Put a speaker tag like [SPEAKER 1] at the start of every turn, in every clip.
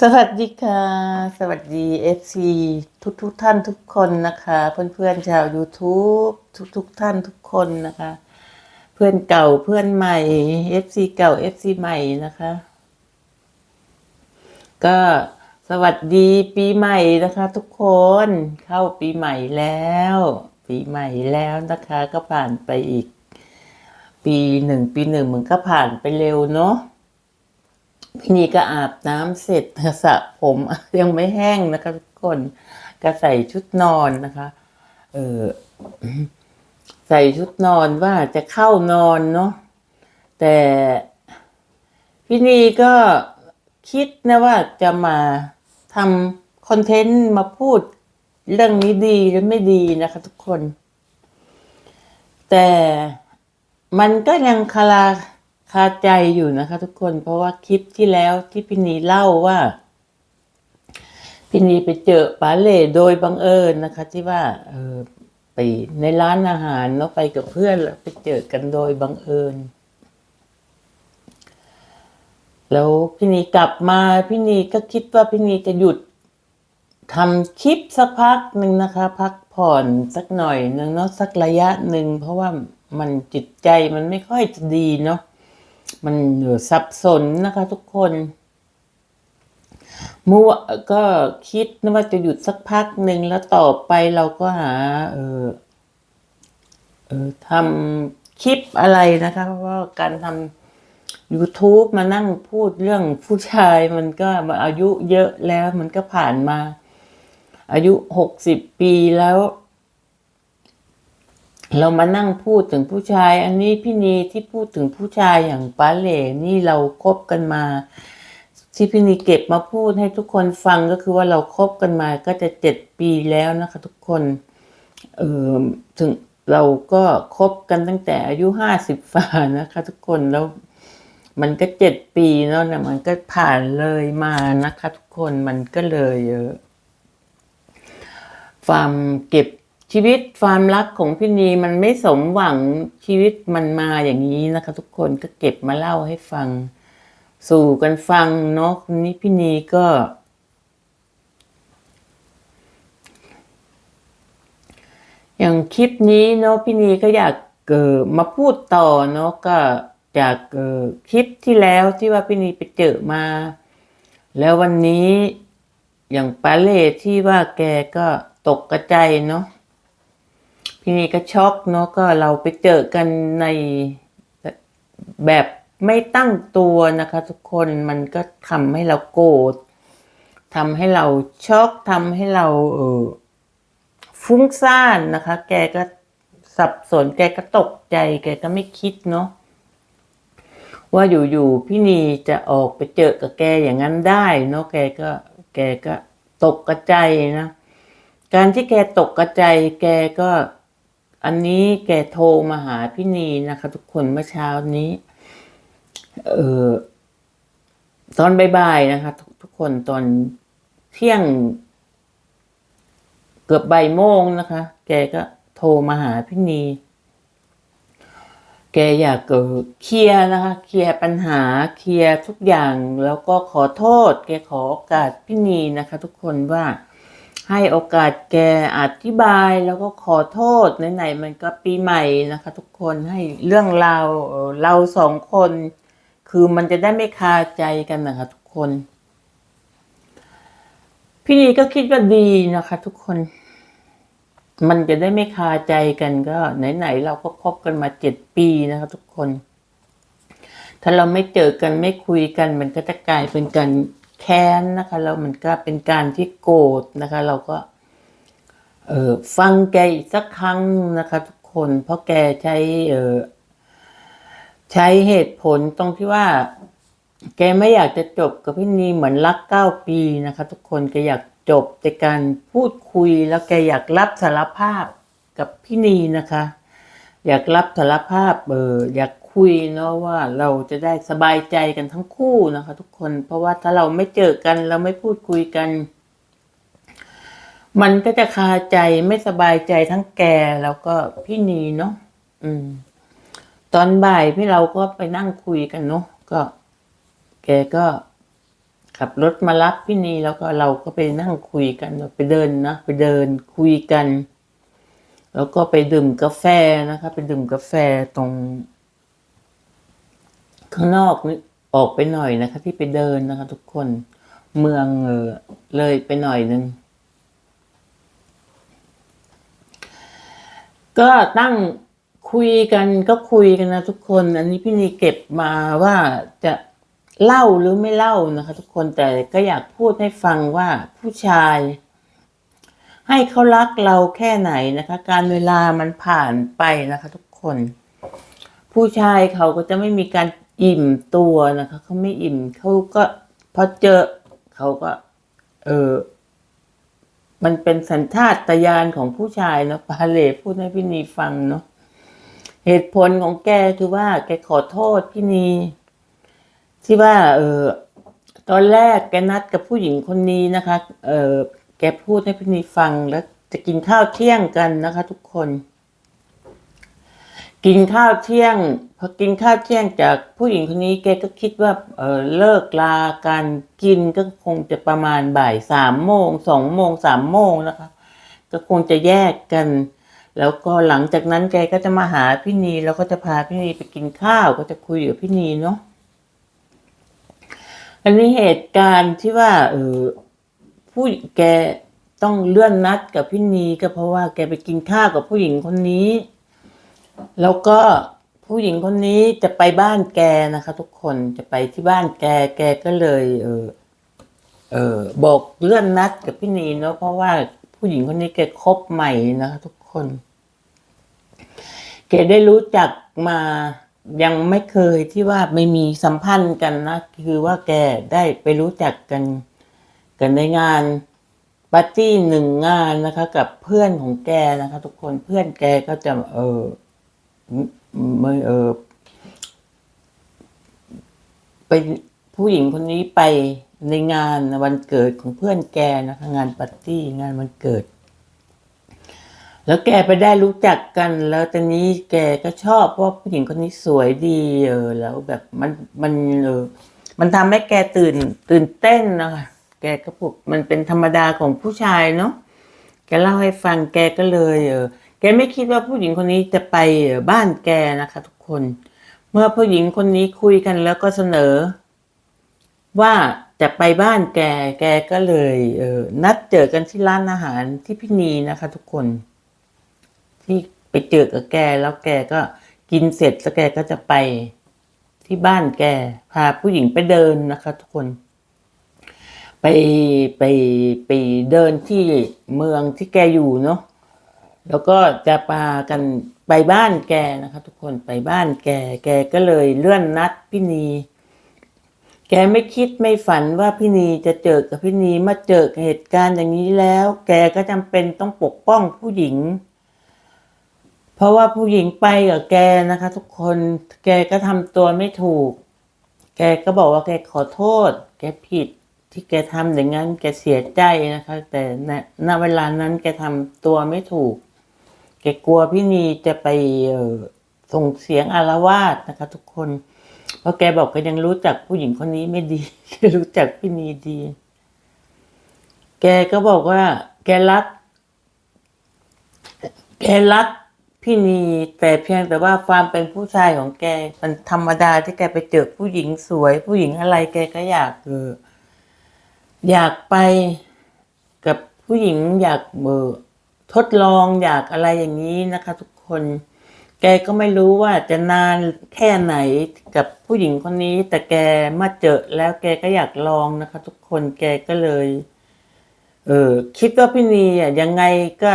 [SPEAKER 1] สวัสดีค่ะ สวัสดี FC ทุกทุกท่านทุกคนนะคะ เพื่อนๆชาว YouTube ทุกทุกท่านทุกคนนะคะ เพื่อนเก่าเพื่อนใหม่ FC เก่า FC ใหม่นะคะ ก็สวัสดีปีใหม่นะคะ ทุกคนเข้าปีใหม่แล้ว ปีใหม่แล้วนะคะ ก็ผ่านไปอีก ปีหนึ่งปีหนึ่งมันก็ผ่านไปเร็วเนาะ พี่นีก็อาบน้ำเสร็จสระผมยังไม่แห้งนะคะทุกคนก็ใส่ชุดนอนนะคะ เออใส่ชุดนอนว่าจะเข้านอนเนาะแต่พี่นีก็คิดนะว่าจะมาทำคอนเทนต์มาพูดเรื่องนี้ดีหรือไม่ดีนะคะทุกคน แต่มันก็ยังคารา คาใจอยู่นะคะ ทุกคนเพราะว่าคลิปที่แล้วที่พี่นีเล่าว่าพี่นีไปเจอป๋าเล่โดยบังเอิญนะคะ ที่ว่าเออไปในร้านอาหารเนาะไปกับเพื่อนแล้วไปเจอกันโดยบังเอิญ แล้วพี่นีกลับมาพี่นีก็คิดว่าพี่นีจะหยุดทำคลิปสักพักหนึ่งนะคะ พักผ่อนสักหน่อยหนึ่งเนาะสักระยะหนึ่งเพราะว่ามันจิตใจมันไม่ค่อยจะดีเนาะ มันเออสับสนนะคะทุกคนมื่วก็คิดนะว่าจะหยุดสักพักหนึ่งแล้วต่อไปเราก็หา เออเออทำคลิปอะไรนะคะเพราะว่าการทำ YouTube มานั่งพูดเรื่องผู้ชายมันก็มาอายุเยอะแล้วมันก็ผ่านมา อายุหกสิบปีแล้ว เรามานั่งพูดถึงผู้ชาย อันนี้พี่นีที่พูดถึงผู้ชายอย่างป้าเหล่นี่เราคบกันมา ที่พี่นีเก็บมาพูดให้ทุกคนฟังก็คือว่าเราคบกันมาก็จะเจ็ดปีแล้วนะคะ ทุกคนเออถึงเราก็คบกันตั้งแต่อายุห้าสิบฝ่านะคะ ทุกคนแล้วมันก็เจ็ดปีแล้วนะมันก็ผ่านเลยมานะคะ ทุกคนมันก็เลยเออความเก็บ ชีวิตความรักของพี่นีมันไม่สมหวังชีวิตมันมาอย่างนี้นะคะ ทุกคนก็เก็บมาเล่าให้ฟัง สู่กันฟังเนาะคนี้พี่นีก็ อย่างคลิปนี้เนาะพี่นีก็อยากเกิดมาพูดต่อเนาะก็จากเอ่อคลิปที่แล้วที่ว่าพี่นีไปเจอมา แล้ววันนี้อย่างปาเล่ที่ว่าแกก็ตกกระใจเนาะ พี่นีก็ช็อกเนาะก็เราไปเจอกันในแบบไม่ตั้งตัวนะคะ ทุกคนมันก็ทำให้เราโกรธทำให้เราช็อกทำให้เราเออฟุ้งซ่านนะคะ แกก็สับสนแกก็ตกใจ แกก็ไม่คิดเนาะว่าอยู่ๆพี่นีจะออกไปเจอกับแกอย่างนั้นได้เนาะแกก็แกก็ตกกระใจนะ การที่แกตกกระใจ แกก็ อันนี้แกโทรมาหาพี่นีนะคะ ทุกคนเมื่อเช้านี้ เออตอนบ่ายๆนะคะทุกทุกคนตอนเที่ยง เกือบบ่ายโมงนะคะ แกก็โทรมาหาพี่นี แกอยากเออเคลียร์นะคะ เคลียร์ปัญหาเคลียร์ทุกอย่างแล้วก็ขอโทษ แกขอโอกาสพี่นีนะคะ ทุกคนว่า ให้โอกาสแกอธิบายแล้วก็ขอโทษไหนๆมันก็ปีใหม่นะคะ ทุกคนให้เรื่องราวเราสองคน คือมันจะได้ไม่คาใจกันนะคะทุกคน พี่นีก็คิดว่าดีนะคะ ทุกคน มันจะได้ไม่คาใจกันก็ ไหนๆเราก็คบกันมาเจ็ดปีนะคะ ทุกคน ถ้าเราไม่เจอกันไม่คุยกัน มันก็จะกลายเป็นการ แค้นนะคะแล้วมันก็เป็นการที่โกรธนะคะ เราก็เออฟังแกอีกสักครั้งนะคะ ทุกคนเพราะแกใช้เออใช้เหตุผลตรงที่ว่า แกไม่อยากจะจบกับพี่นีเหมือนรักเก้าปีนะคะ ทุกคนแกอยากจบในการพูดคุยแล้วแกอยากรับสารภาพกับพี่นีนะคะ อยากรับสารภาพเอออยาก คุยเนาะว่าเราจะได้สบายใจกันทั้งคู่นะคะ ทุกคนเพราะว่าถ้าเราไม่เจอกันเราไม่พูดคุยกัน มันก็จะคาใจไม่สบายใจทั้งแกแล้วก็พี่นีเนาะอืม ตอนบ่ายพี่เราก็ไปนั่งคุยกันเนาะก็ แกก็ขับรถมารับพี่นีแล้วก็เราก็ไปนั่งคุยกันไปเดินนะไปเดินคุยกัน แล้วก็ไปดื่มกาแฟนะคะ ไปดื่มกาแฟตรง ข้างนอกนี่ออกไปหน่อยนะคะ ที่ไปเดินนะคะ ทุกคน เมืองเออเลยไปหน่อยนึง ก็ตั้งคุยกันก็คุยกันนะทุกคน อันนี้พี่นีเก็บมาว่าจะเล่าหรือไม่เล่านะคะ ทุกคนแต่ก็อยากพูดให้ฟังว่าผู้ชาย ให้เขารักเราแค่ไหนนะคะ การเวลามันผ่านไปนะคะ ทุกคน ผู้ชายเขาก็จะไม่มีการ อิ่มตัวนะคะเขาไม่อิ่มเขาก็พอเจอเขาก็ เออมันเป็นสัญชาตญาณของผู้ชายเนาะปาเลพูดให้พี่นีฟังเนาะเหตุผลของแกคือว่า แกขอโทษพี่นี ที่ว่า เออตอนแรกแกนัดกับผู้หญิงคนนี้นะคะ เออแกพูดให้พี่นีฟังแล้วจะกินข้าวเที่ยงกันนะคะ ทุกคน กินข้าวเที่ยง พอกินข้าวเที่ยงจากผู้หญิงคนนี้แกก็คิดว่าเออเลิกลาการกินก็คงจะประมาณบ่ายสามโมงสองโมงสามโมงนะคะ ก็คงจะแยกกัน แล้วก็หลังจากนั้นแกก็จะมาหาพี่นีแล้วก็จะพาพี่นีไปกินข้าวก็จะคุยกับพี่นีเนาะอันนี้เหตุการณ์ที่ว่าเออผู้แกต้องเลื่อนนัดกับพี่นีก็เพราะว่าแกไปกินข้าวกับผู้หญิงคนนี้ แล้วก็ ผู้หญิงคนนี้จะไปบ้านแกนะคะ ทุกคนจะไปที่บ้านแกแกก็เลย เออเออบอกเลื่อนนัดกับพี่นีเนาะเพราะว่าผู้หญิงคนนี้แกคบใหม่นะคะทุกคนแกได้รู้จักมายังไม่เคยที่ว่าไม่มีสัมพันธ์กันนะ คือว่าแกได้ไปรู้จักกันกันในงานปาร์ตี้หนึ่งงานนะคะ กับเพื่อนของแกนะคะ ทุกคนเพื่อนแกก็จะเออ ไม่เออไปผู้หญิงคนนี้ไปในงานวันเกิดของเพื่อนแกนะคะงานปาร์ตี้งานวันเกิด แล้วแกไปได้รู้จักกัน แล้วตอนนี้แกก็ชอบเพราะผู้หญิงคนนี้สวยดี เออ แล้วแบบมันมันเออมันทำให้แกตื่น ตื่นเต้นนะคะแกก็พูดมันเป็นธรรมดาของผู้ชายเนาะแกเล่าให้ฟังแกก็เลย เออ แกไม่คิดว่าผู้หญิงคนนี้จะไปบ้านแกนะคะ ทุกคน เมื่อผู้หญิงคนนี้คุยกันแล้วก็เสนอ ว่าจะไปบ้านแก แกก็เลยเออนัดเจอกันที่ร้านอาหารที่พี่นีนะคะ ทุกคน ที่ไปเจอกับแกแล้วแกก็กินเสร็จแล้วแกก็จะไปที่บ้านแก พาผู้หญิงไปเดินนะคะ ทุกคน ไปไปไปเดินที่เมืองที่แกอยู่เนาะ แล้วก็จะพากันไปบ้านแกนะคะทุกคนไปบ้านแก แกก็เลยเลื่อนนัดพี่นี แกไม่คิดไม่ฝันว่าพี่นีจะเจอกับพี่นีมาเจอเหตุการณ์อย่างนี้แล้ว แกก็จำเป็นต้องปกป้องผู้หญิง เพราะว่าผู้หญิงไปกับแกนะคะ ทุกคนแกก็ทำตัวไม่ถูก แกก็บอกว่าแกขอโทษ แกผิดที่แกทำอย่างนั้น แกเสียใจนะคะ แต่ณเวลานั้นแกทำตัวไม่ถูก แกกลัวพี่นีจะไปส่งเสียงอารวาสนะคะ ทุกคน เพราะแกบอกแกยังรู้จักผู้หญิงคนนี้ไม่ดีรู้จักพี่นีดี แกก็บอกว่า แกรัก แกรักพี่นีแต่เพียงแต่ว่าความเป็นผู้ชายของแกมันธรรมดาที่แกไปเจอผู้หญิงสวย ผู้หญิงอะไรแกก็อยากเอออยากไปกับผู้หญิงอยากเออ ทดลองอยากอะไรอย่างนี้นะคะ ทุกคน แกก็ไม่รู้ว่าจะนานแค่ไหนกับผู้หญิงคนนี้ แต่แกมาเจอแล้วแกก็อยากลองนะคะ ทุกคนแกก็เลย เออคิดว่าพี่นีอะยังไงก็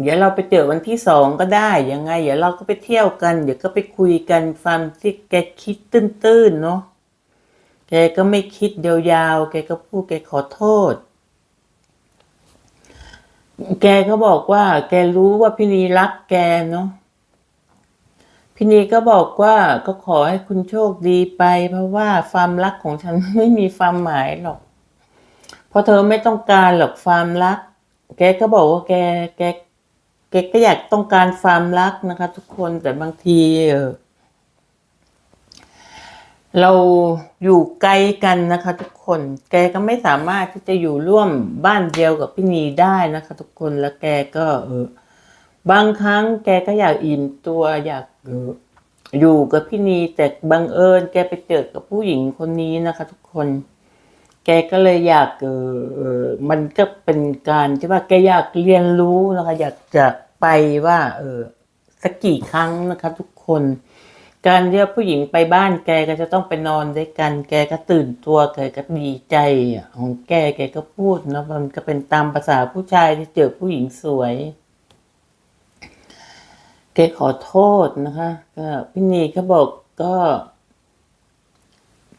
[SPEAKER 1] เดี๋ยวเราไปเจอวันที่สองก็ได้ยังไง เดี๋ยวเราก็ไปเที่ยวกันเดี๋ยวก็ไปคุยกันความที่แกคิดตื้นๆเนาะแกก็ไม่คิดยาวๆแกก็พูดแกขอโทษ แกก็บอกว่า แกรู้ว่าพี่นีรักแกเนาะพี่นีก็บอกว่าก็ขอให้คุณโชคดีไป เพราะว่าความรักของฉันไม่มีความหมายหรอก เพราะเธอไม่ต้องการหรอกความรัก แกก็บอกว่าแกแกแกก็อยากต้องการความรักนะคะ ทุกคนแต่บางทีเออ เราอยู่ไกลกันนะคะทุกคนแกก็ไม่สามารถที่จะอยู่ร่วมบ้านเดียวกับพี่นีได้นะคะ ทุกคนแล้วแกก็เออบางครั้งแกก็อยากอิ่มตัวอยากเอออยู่กับพี่นีแต่บังเอิญแกไปเจอกับผู้หญิงคนนี้นะคะ ทุกคน แกก็เลยอยากเออมันก็เป็นการที่ว่าแกอยากเรียนรู้นะคะ อยากจะไปว่า เออสักกี่ครั้งนะคะ ทุกคน การที่ผู้หญิงไปบ้านแกก็จะต้องไปนอนด้วยกัน แกก็ตื่นตัวแกก็ดีใจของแกแกก็พูดนะมันก็เป็นตามภาษาผู้ชายที่เจอผู้หญิงสวย แกขอโทษนะคะก็พี่นีก็บอกก็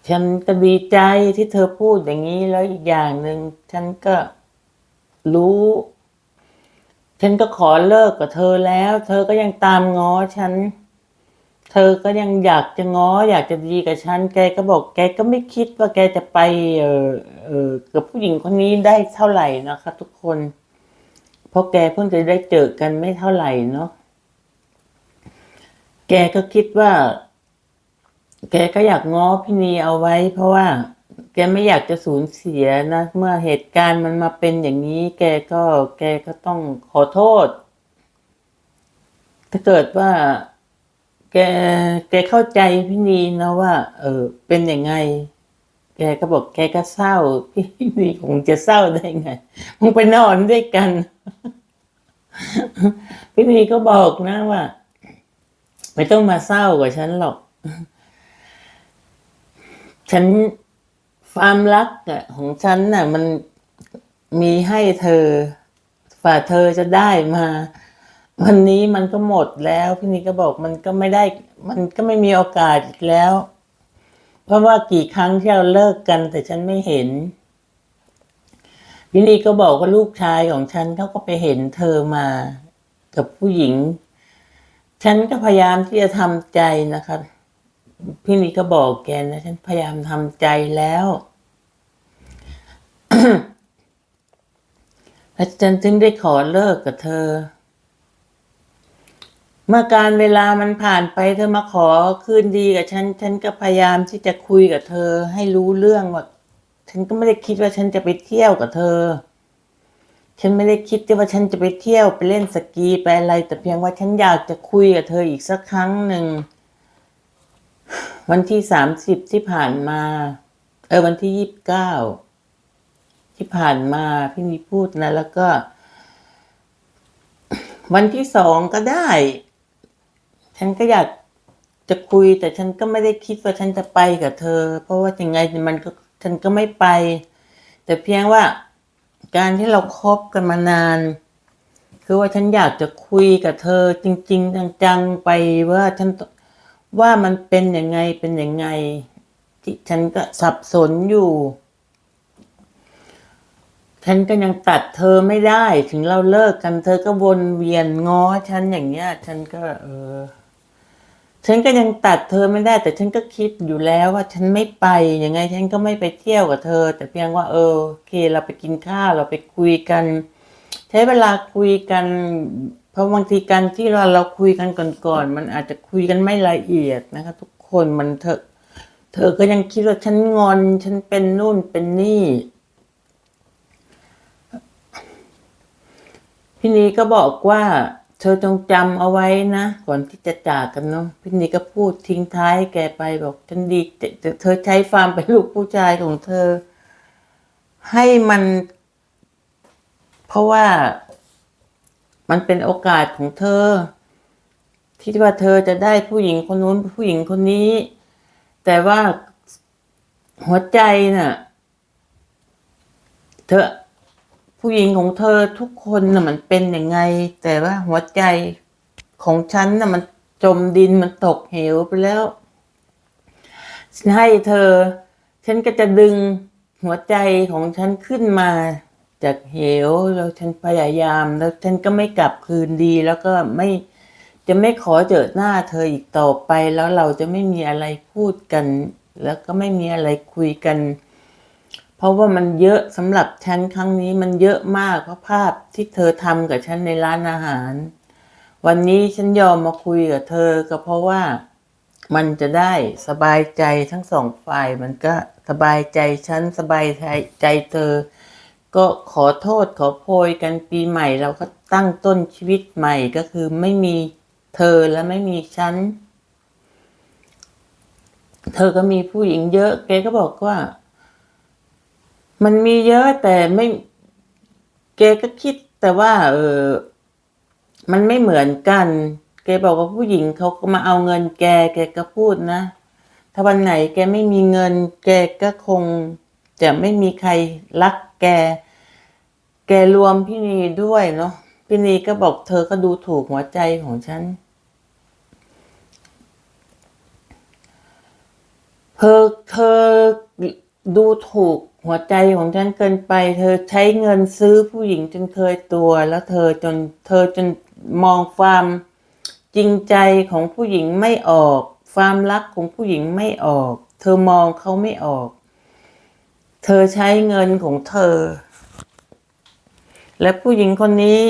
[SPEAKER 1] ฉันก็ดีใจที่เธอพูดอย่างนี้แล้วอีกอย่างหนึ่งฉันก็รู้ ฉันก็ขอเลิกกับเธอแล้ว เธอก็ยังตามง้อฉัน เธอก็ยังอยากจะง้ออยากจะดีกับฉัน แกก็บอกแกก็ไม่คิดว่าแกจะไปเออเออกับผู้หญิงคนนี้ได้เท่าไหร่นะคะทุกคน เพราะแกเพิ่งจะได้เจอกันไม่เท่าไหร่เนาะ แกก็คิดว่า แกก็อยากง้อพี่นีเอาไว้ เพราะว่า แกไม่อยากจะสูญเสียนะ เมื่อเหตุการณ์มันมาเป็นอย่างนี้ แกก็แกก็ต้องขอโทษ ถ้าเกิดว่า แกแกเข้าใจพี่นีนะว่า เออ เป็นยังไง แกก็บอกแกก็เศร้า พี่นีคงจะเศร้าได้ไงมึงไปนอนด้วยกัน พี่นีก็บอกนะว่า ไม่ต้องมาเศร้ากับฉันหรอก ฉันความรักอะของฉันน่ะ มันมีให้เธอฝ่าเธอจะได้มา วันนี้มันก็หมดแล้วพี่นีก็บอกมันก็ไม่ได้ มันก็ไม่มีโอกาสอีกแล้ว เพราะว่ากี่ครั้งที่เราเลิกกันแต่ฉันไม่เห็นพี่นีก็บอกว่าลูกชายของฉันเขาก็ไปเห็นเธอมา กับผู้หญิง ฉันก็พยายามที่จะทำใจนะคะพี่นีก็บอกแกนะฉันพยายามทำใจแล้วแล้วฉันจึงได้ขอเลิกกับเธอ เมื่อการเวลามันผ่านไปเธอมาขอคืนดีกับฉัน ฉันก็พยายามที่จะคุยกับเธอ ให้รู้เรื่องว่า ฉันก็ไม่ได้คิดว่าฉันจะไปเที่ยวกับเธอ ฉันไม่ได้คิดที่ว่าฉันจะไปเที่ยวไปเล่นสกีไปอะไร แต่เพียงว่าฉันอยากจะคุยกับเธออีกสักครั้งหนึ่งวันที่สามสิบที่ผ่านมา เออวันที่ยี่สิบเก้าที่ผ่านมาพี่นีพูดนะ แล้วก็ วันที่สองก็ได้ ฉันก็อยากจะคุยแต่ฉันก็ไม่ได้คิดว่าฉันจะไปกับเธอ เพราะว่ายังไงมันก็ฉันก็ไม่ไป แต่เพียงว่าการที่เราคบกันมานาน คือว่าฉันอยากจะคุยกับเธอ จริง ๆ จังๆไปว่าฉันว่ามันเป็นยังไงเป็นยังไง ที่ฉันก็สับสนอยู่ ฉันก็ยังตัดเธอไม่ได้ ถึงเราเลิกกันเธอก็วนเวียนง้อฉันอย่างเงี้ย ฉันก็ เออ ฉันก็ยังตัดเธอไม่ได้ แต่ฉันก็คิดอยู่แล้วว่าฉันไม่ไปยังไง ฉันก็ไม่ไปเที่ยวกับเธอ แต่เพียงว่า เออโอเคเราไปกินข้าวเราไปคุยกัน ใช้เวลาคุยกัน เพราะบางทีการที่เราเราคุยกันก่อนๆมันอาจจะคุยกันไม่ละเอียดนะคะ ทุกคนมันเถอเธอก็ยังคิดว่าฉันงอน ฉันเป็นนู่นเป็นนี่พี่นีก็บอกว่า เธอจงจำเอาไว้นะ ก่อนที่จะจากกันเนาะพี่นีก็พูดทิ้งท้ายแกไปบอกฉันดีเธอใช้ฟาร์มเป็นลูกผู้ชายของเธอ ให้มัน เพราะว่ามันเป็นโอกาสของเธอที่ว่าเธอจะได้ผู้หญิงคนนู้นผู้หญิงคนนี้ แต่ว่าหัวใจน่ะ เธอ ผู้หญิงของเธอทุกคนน่ะมันเป็นยังไง แต่ว่าหัวใจของฉันน่ะมันจมดินมันตกเหวไปแล้ว ฉันให้เธอ ฉันก็จะดึงหัวใจของฉันขึ้นมาจากเหวแล้วฉันพยายาม แล้วฉันก็ไม่กลับคืนดี แล้วก็ไม่จะไม่ขอเจอหน้าเธออีกต่อไป แล้วเราจะไม่มีอะไรพูดกัน แล้วก็ไม่มีอะไรคุยกัน เพราะว่ามันเยอะสำหรับฉันครั้งนี้มันเยอะมากเพราะภาพที่เธอทำกับฉันในร้านอาหาร วันนี้ฉันยอมมาคุยกับเธอก็เพราะว่ามันจะได้สบายใจทั้งสองฝ่ายมันก็สบายใจฉันสบายใจใจเธอ ก็ขอโทษขอโพยกันปีใหม่เราก็ตั้งต้นชีวิตใหม่ก็คือไม่มีเธอและไม่มีฉัน เธอก็มีผู้หญิงเยอะแกก็บอกว่า มันมีเยอะแต่ไม่แกก็คิดแต่ว่า เออ มันไม่เหมือนกันแกบอกว่าผู้หญิงเขาก็มาเอาเงินแก แกก็พูดนะ ถ้าวันไหนแกไม่มีเงิน แกก็คงจะไม่มีใครรักแก แกรวมพี่นีด้วยเนาะ พี่นีก็บอกเธอก็ดูถูกหัวใจของฉัน เธอเธอดูถูก หัวใจของฉันเกินไป เธอใช้เงินซื้อผู้หญิงจนเคยตัว แล้วเธอจนเธอจนมองความจริงใจของผู้หญิงไม่ออก ความรักของผู้หญิงไม่ออก เธอมองเขาไม่ออก เธอใช้เงินของเธอ และผู้หญิงคนนี้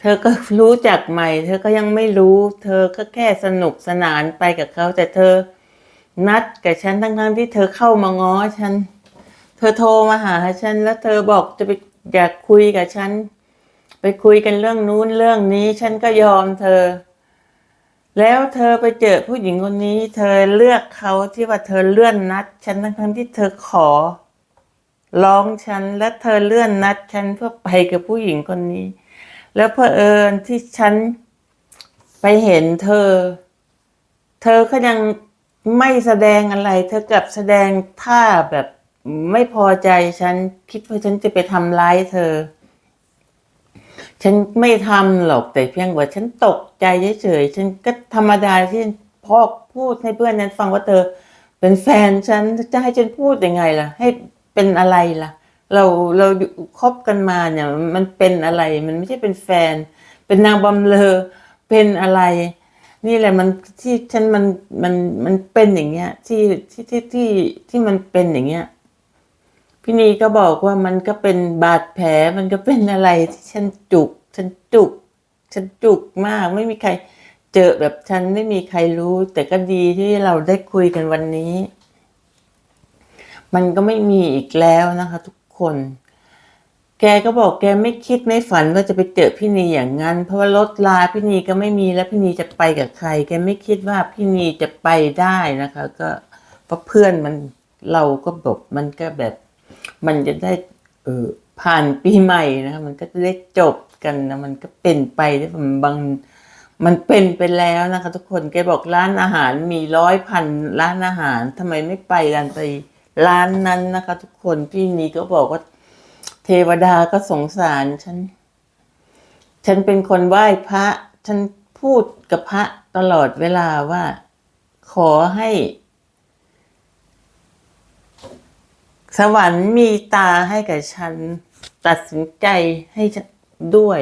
[SPEAKER 1] เธอก็รู้จักใหม่ เธอก็ยังไม่รู้ เธอก็แค่สนุกสนานไปกับเขา แต่เธอนัดกับฉันทั้งๆที่เธอเข้ามาง้อฉัน เธอโทรมาหาฉันแล้วเธอบอกจะไปอยากคุยกับฉัน ไปคุยกันเรื่องนู้นเรื่องนี้ ฉันก็ยอมเธอ แล้วเธอไปเจอผู้หญิงคนนี้ เธอเลือกเขาที่ว่าเธอเลื่อนนัด ฉันทั้งๆที่เธอขอ ร้องฉันและเธอเลื่อนนัด ฉันเพื่อไปกับผู้หญิงคนนี้ แล้วเพอเอิญที่ฉันไปเห็นเธอ เธอก็ยังไม่แสดงอะไร เธอกลับแสดงท่าแบบ ไม่พอใจฉันคิดว่าฉันจะไปทำร้ายเธอ ฉันไม่ทำหรอกแต่เพียงว่าฉันตกใจเฉยๆฉันก็ธรรมดาที่พ่อพูดให้เพื่อนนั้นฟังว่าเธอ เป็นแฟนฉันจะให้ฉันพูดยังไงล่ะ ให้เป็นอะไรล่ะ เราเราคบกันมาเนี่ย มันเป็นอะไร มันไม่ใช่เป็นแฟน เป็นนางบำเลอเป็นอะไร นี่แหละมันที่ฉันมันมันมันเป็นอย่างเงี้ย ที่ที่ที่ที่ที่มันเป็นอย่างเงี้ย พี่นีก็บอกว่ามันก็เป็นบาดแผลมันก็เป็นอะไรที่ฉันจุก ฉันจุก ฉันจุกมาก ไม่มีใครเจอแบบฉันไม่มีใครรู้ แต่ก็ดีที่เราได้คุยกันวันนี้ มันก็ไม่มีอีกแล้วนะคะ ทุกคน แกก็บอกแกไม่คิดไม่ฝันว่าจะไปเจอพี่นีอย่างนั้น เพราะว่ารถลาพี่นีก็ไม่มีแล้วพี่นีจะไปกับใคร แกไม่คิดว่าพี่นีจะไปได้นะคะ ก็เพราะเพื่อนมันเราก็แบบมันก็แบบ มันจะได้เออผ่านปีใหม่นะคะมันก็จะได้จบกันนะมันก็เป็นไปได้มันบางมันเป็นไปแล้วนะคะ ทุกคนแกบอกร้านอาหารมีร้อยพันร้านอาหารทำไมไม่ไปร้านไปร้านนั้นนะคะ ทุกคนพี่นีก็บอกว่า เทวดาก็สงสารฉัน ฉันเป็นคนไหว้พระ ฉันพูดกับพระตลอดเวลาว่า ขอให้ สวรรค์มีตาให้กับฉัน ตัดสินใจให้ฉันด้วย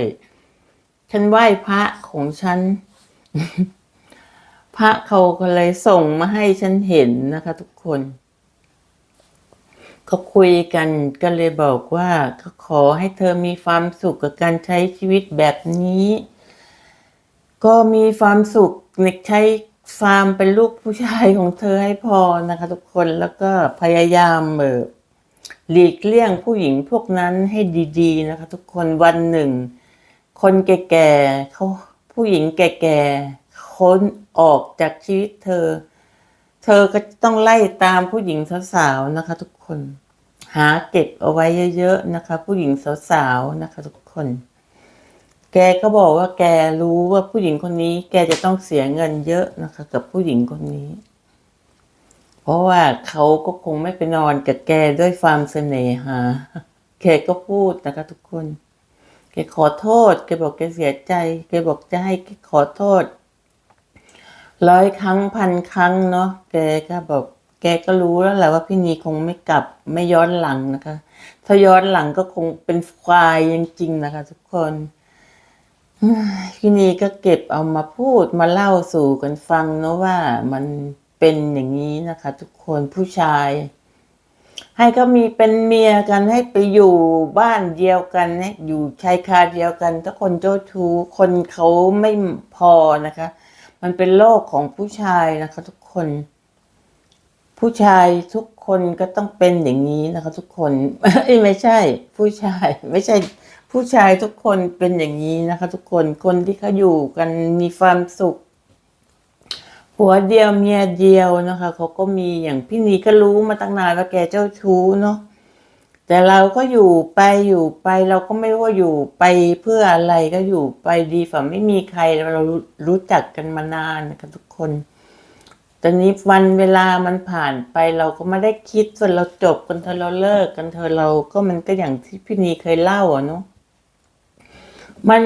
[SPEAKER 1] ฉันไหว้พระของฉัน พระเขาก็เลยส่งมาให้ฉันเห็นนะคะ ทุกคนเขาคุยกันก็เลยบอกว่าเขาขอให้เธอมีความสุขกับการใช้ชีวิตแบบนี้ ก็มีความสุขในใช้ฟาร์มเป็นลูกผู้ชายของเธอให้พอนะคะ ทุกคนแล้วก็พยายามเออ หลีกเลี่ยงผู้หญิงพวกนั้นให้ดีๆนะคะ ทุกคนวันหนึ่ง คนแก่ๆเขาผู้หญิงแก่ๆค้นออกจากชีวิตเธอ เธอก็ต้องไล่ตามผู้หญิงสาวๆนะคะ ทุกคน หาเก็บเอาไว้เยอะๆนะคะ ผู้หญิงสาวๆนะคะ ทุกคน แกก็บอกว่าแกรู้ว่าผู้หญิงคนนี้ แกจะต้องเสียเงินเยอะนะคะ กับผู้หญิงคนนี้ เพราะว่าเขาก็คงไม่ไปนอนกับแกด้วยความเสน่หา แกก็พูดนะคะทุกคน แกขอโทษ แกบอกแกเสียใจ แกบอกจะให้แกขอโทษ ร้อยครั้งพันครั้งเนาะ แกก็บอกแกก็รู้แล้วแหละว่าพี่นีคงไม่กลับไม่ย้อนหลังนะคะ ถ้าย้อนหลังก็คงเป็นควายจริงๆนะคะ ทุกคนพี่นีก็เก็บเอามาพูดมาเล่าสู่กันฟังเนาะว่ามัน เป็นอย่างนี้นะคะ ทุกคนผู้ชาย ให้เขามีเป็นเมียกันให้ไปอยู่บ้านเดียวกันให้อยู่ชายคาเดียวกัน ถ้าคนเจ้าชู้คนเขาไม่พอนะคะ มันเป็นโลกของผู้ชายนะคะ ทุกคน ผู้ชายทุกคนก็ต้องเป็นอย่างนี้นะคะ ทุกคนไม่ใช่ ผู้ชาย ไม่ใช่ผู้ชายทุกคนเป็นอย่างนี้นะคะ ทุกคนคนที่เขาอยู่กันมีความสุข ผัวเดียวเมียเดียวนะคะเขาก็มีอย่างพี่นีก็รู้มาตั้งนานว่าแกเจ้าชู้เนาะแต่เราก็อยู่ไปอยู่ไปเราก็ไม่รู้ว่าอยู่ไปเพื่ออะไรก็อยู่ไปดีฝ่าไม่มีใครเรารู้จักกันมานานนะคะทุกคน ตอนนี้วันเวลามันผ่านไปเราก็ไม่ได้คิดว่าเราจบกันเธอเราเลิกกันเธอเราก็มันก็อย่างที่พี่นีเคยเล่าอะเนาะมัน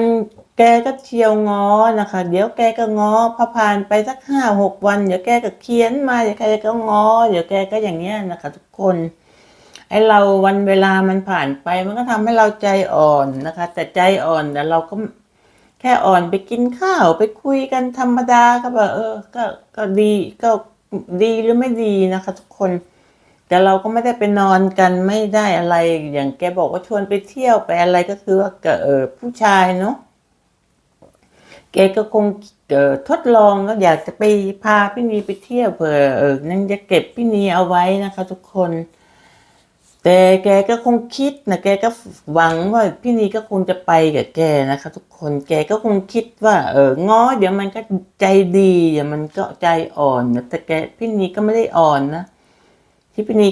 [SPEAKER 1] แกก็เที่ยวง้อนะคะ เดี๋ยวแกก็ง้อพอผ่านไปสักห้าหกวัน เดี๋ยวแกก็เขียนมาเดี๋ยวแกก็ง้อเดี๋ยวแกก็อย่างเงี้ยนะคะ ทุกคนไอเราวันเวลามันผ่านไปมันก็ทำให้เราใจอ่อนนะคะ แต่ใจอ่อนแต่เราก็แค่อ่อนไปกินข้าวไปคุยกันธรรมดาก็แบบเออ ก็ก็ดีก็ดีหรือไม่ดีนะคะ ทุกคน แต่เราก็ไม่ได้ไปนอนกันไม่ได้อะไรอย่างแกบอกว่าชวนไปเที่ยวไปอะไรก็คือว่ากับเออผู้ชายเนาะ แกก็คงทดลองแล้วอยากจะไปพาพี่นีไปเที่ยวเผื่อเออนั่นจะเก็บพี่นีเอาไว้นะคะ ทุกคน แต่แกก็คงคิดนะแกก็หวังว่าพี่นีก็คงจะไปกับแกนะคะ ทุกคนแกก็คงคิดว่า เออง้อเดี๋ยวมันก็ใจดีเดี๋ยวมันก็ใจอ่อนนะแต่แกพี่นีก็ไม่ได้อ่อนนะที่พี่นี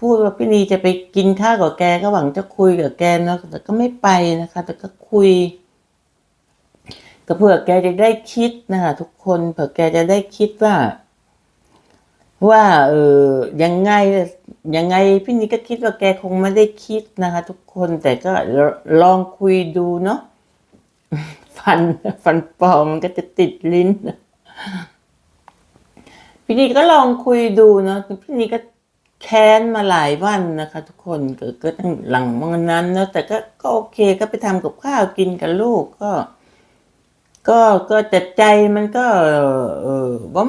[SPEAKER 1] พูดว่าพี่นีจะไปกินข้าวกับแกก็หวังจะคุยกับแกนะแต่ก็ไม่ไปนะคะ แต่ก็คุย ก็เผื่อแกจะได้คิดนะคะทุกคนเผื่อแกจะได้คิดว่า ว่าเออยังไงยังไงพี่นีก็คิดว่าแกคงไม่ได้คิดนะคะ ทุกคนแต่ก็ลองคุยดูเนาะฟันฟันปลอมมันก็จะติดลิ้นพี่นีก็ลองคุยดูเนาะพี่นีก็แค้นมาหลายวันนะคะ ทุกคนเก็ก็ตั้งหลังวันนั้นเนาะแต่ก็ก็โอเคก็ไปทำกับข้าวกินกับลูกก็ ก็ก็แต่ใจมันก็เออว่า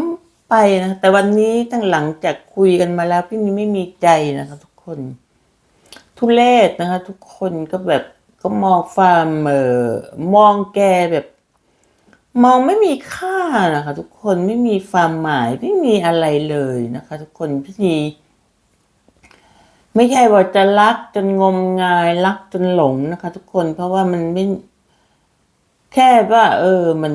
[SPEAKER 1] ไปนะแต่วันนี้ตั้งหลังจากคุยกันมาแล้วพี่นี่ไม่มีใจนะคะทุกคน ทุเลศนะคะ ทุกคนก็แบบก็มองความเออมองแกแบบ มองไม่มีค่านะคะ ทุกคนไม่มีความหมายไม่มีอะไรเลยนะคะ ทุกคนพี่นีไม่ใช่ว่าจะรักจนงมงายรักจนหลงนะคะ ทุกคนเพราะว่ามันไม่ แค่ว่า เออมัน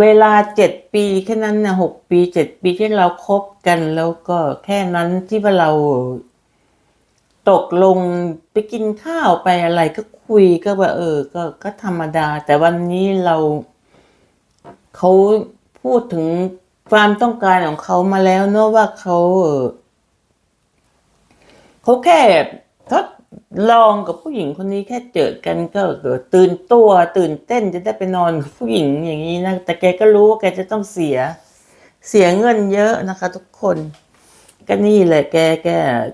[SPEAKER 1] เวลาเจ็ดปีแค่นั้นนะหกปีเจ็ดปีที่เราคบกันแล้วก็แค่นั้นที่ว่าเราตกลงไปกินข้าวไปอะไรก็คุยก็ว่า เออ ก็ก็ธรรมดา แต่วันนี้เราเขาพูดถึงความต้องการของเขามาแล้วเนอะว่าเขาเขาแค่ทด ลองกับผู้หญิงคนนี้แค่เจอกันก็เกิดตื่นตัวตื่นเต้นจะได้ไปนอนกับผู้หญิงอย่างนี้นะแต่แกก็รู้ว่าแกจะต้องเสียเสียเงินเยอะนะคะ ทุกคนก็นี่แหละแกแก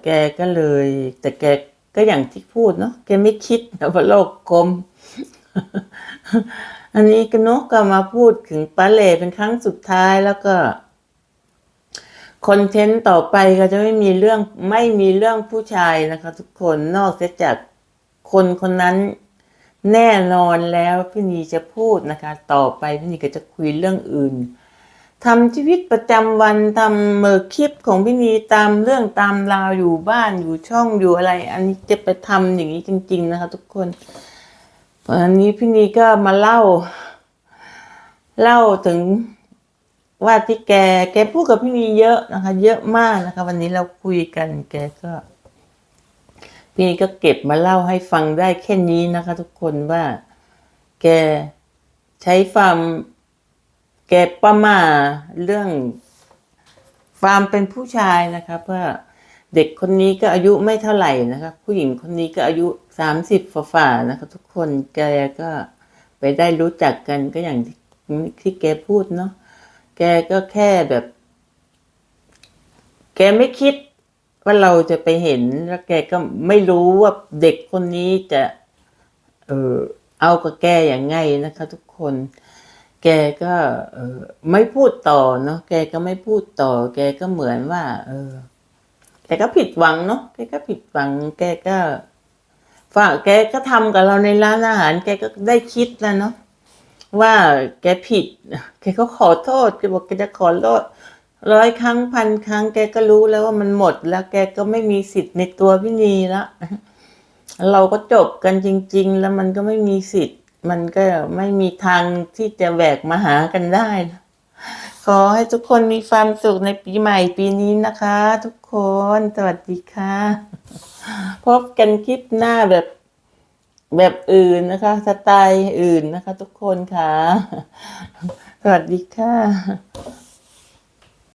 [SPEAKER 1] แกก็เลย แต่แกก็อย่างที่พูดเนาะแกไม่คิดนะว่าโลกกลม อันนี้ก็นกก็มาพูดถึงป้าเล่เป็นครั้งสุดท้ายแล้วก็ คอนเทนต์ต่อไปก็จะไม่มีเรื่องไม่มีเรื่องผู้ชายนะคะ ทุกคนนอกเสียจากคนคนนั้นแน่นอนแล้วพี่นีจะพูดนะคะ ต่อไปพี่นีก็จะคุยเรื่องอื่นทำชีวิตประจำวันทำเมอร์คลิปของพี่นีตามเรื่องตามราวอยู่บ้านอยู่ช่องอยู่อะไร อันนี้จะไปทำอย่างนี้จริง ๆ นะคะ ทุกคนอันนี้พี่นีก็มาเล่า เล่าถึง ว่าที่แก แกพูดกับพี่นีเยอะนะคะ เยอะมากนะคะ วันนี้เราคุยกัน แกก็พี่นีก็เก็บมาเล่าให้ฟังได้แค่นี้นะคะ ทุกคนว่า แกใช้ความแกประมาเรื่องความเป็นผู้ชายนะคะเพื่อเด็กคนนี้ก็อายุไม่เท่าไหร่นะคะ ผู้หญิงคนนี้ก็อายุสามสิบฝ่าๆนะคะ ทุกคนแกก็ไปได้รู้จักกันก็อย่างที่ที่แกพูดเนาะ แกก็แค่แบบ แกไม่คิดว่าเราจะไปเห็นแล้วแกก็ไม่รู้ว่าเด็กคนนี้จะ เออเอากับแกอย่างไงนะคะ ทุกคน แกก็เออไม่พูดต่อเนาะแกก็ไม่พูดต่อ แกก็เหมือนว่า เออ แกก็ผิดหวังเนาะแกก็ผิดหวัง แกก็ฝากแกก็ทำกับเราในร้านอาหาร แกก็ได้คิดแล้วเนาะ ว่าแกผิด แกก็ขอโทษ แกบอกแกจะขอโทษร้อยครั้งพันครั้ง แกก็รู้แล้วว่ามันหมด แล้วแกก็ไม่มีสิทธิ์ในตัวพี่นีแล้วเราก็จบกันจริง ๆ แล้วมันก็ไม่มีสิทธิ์ มันก็ไม่มีทางที่จะแหวกมาหากันได้ ขอให้ทุกคนมีความสุขในปีใหม่ปีนี้นะคะ ทุกคน สวัสดีค่ะ พบกันคลิปหน้าแบบ แบบอื่นนะคะ สไตล์อื่นนะคะ ทุกคนค่ะ สวัสดีค่ะ